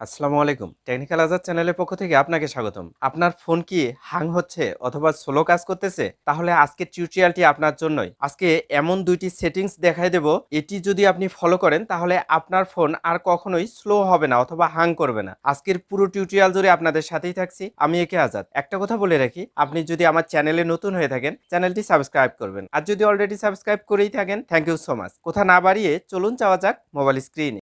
আসসালামু আলাইকুম। টেকনিক্যাল আজাদ চ্যানেলের পক্ষ থেকে আপনাকে স্বাগতম। আপনার ফোন কি হাং হচ্ছে অথবা স্লো কাজ করতেছে? তাহলে আজকের টিউটোরিয়ালটি আপনার জন্যই। আজকে এমন দুইটি সেটিংস দেখাই দেব। এটি যদি আপনি ফলো করেন, তাহলে আপনার ফোন আর কখনোই স্লো হবে না অথবা হাং করবে না। আজকের পুরো টিউটোরিয়াল জুড়ে আপনাদের সাথেই থাকছি। আমি একে আজাদ। একটা কথা বলে রাখি, আপনি যদি আমার চ্যানেলে নতুন হয়ে থাকেন, চ্যানেলটি সাবস্ক্রাইব করবেন। আর যদি অলরেডি সাবস্ক্রাইব করেই থাকেন, থ্যাংক ইউ সো মাচ। কথা না বাড়িয়ে চলুন যাওয়া যাক মোবাইল স্ক্রিনে।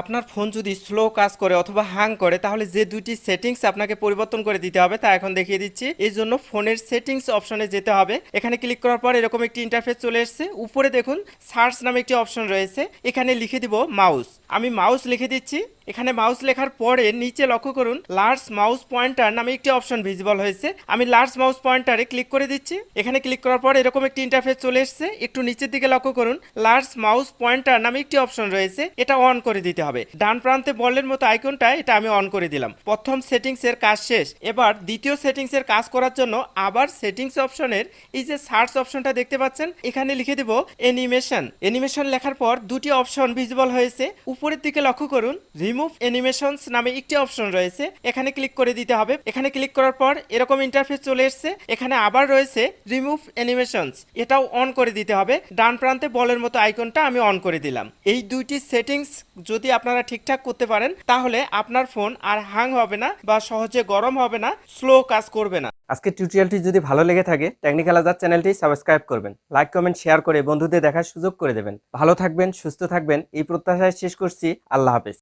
আপনার ফোন যদি স্লো কাজ করে অথবা হ্যাং করে, তাহলে যে দুইটি সেটিংস আপনাকে পরিবর্তন করে দিতে হবে, তা এখন দেখিয়ে দিচ্ছি। এই জন্য ফোনের সেটিংস অপশনে যেতে হবে। এখানে ক্লিক করার পর এরকম একটি ইন্টারফেস চলে এসেছে। উপরে দেখুন সার্চ নামে একটি অপশন রয়েছে। এখানে লিখে দিব মাউস আমি মাউস লিখে দিচ্ছি। এখানে মাউস লেখার পরে নিচে লক্ষ্য করুন লার্জ মাউস পয়েন্টার নামে একটি অপশন ভিজিবল হয়েছে। আমি লার্জ মাউস পয়েন্টারে ক্লিক করে দিচ্ছি। এখানে ক্লিক করার পর এরকম একটি ইন্টারফেস চলে এসেছে। একটু নিচের দিকে লক্ষ্য করুন লার্জ মাউস পয়েন্টার নামে একটি অপশন রয়েছে। এটা অন করে দিতে হবে। ডান প্রান্তে বলের মতো আইকনটা এটা আমি অন করে দিলাম। প্রথম সেটিংস এর কাজ শেষ। এবার দ্বিতীয় সেটিংস এর কাজ করার জন্য আবার সেটিংস অপশনের এই যে সার্চ অপশনটা দেখতে পাচ্ছেন, এখানে লিখে দেব অ্যানিমেশন অ্যানিমেশন লেখার পর দুটি অপশন ভিজিবল হয়েছে। উপরের দিকে লক্ষ্য করুন রিমুভ অ্যানিমেশনস নামে একটি অপশন রয়েছে। এখানে ক্লিক করে দিতে হবে। এখানে ক্লিক করার পর এরকম ইন্টারফেস চলে এসেছে। এখানে আবার রয়েছে রিমুভ অ্যানিমেশনস এটাও অন করে দিতে হবে। ডান প্রান্তে বলের মতো আইকনটা আমি অন করে দিলাম। এই দুইটি সেটিংস যদি আপনারা ঠিকঠাক করতে পারেন, তাহলে আপনার ফোন আর হ্যাং হবে না বা সহজে গরম হবে না স্লো কাজ করবে না। আজকে টিউটোরিয়ালটি যদি ভালো লেগে থাকে টেকনিক্যাল আজাদ চ্যানেলটি সাবস্ক্রাইব করবেন। লাইক কমেন্ট শেয়ার করে বন্ধুদের দেখার সুযোগ করে দেবেন। ভালো থাকবেন, সুস্থ থাকবেন, এই প্রত্যাশায় শেষ করছি। আল্লাহ হাফেজ।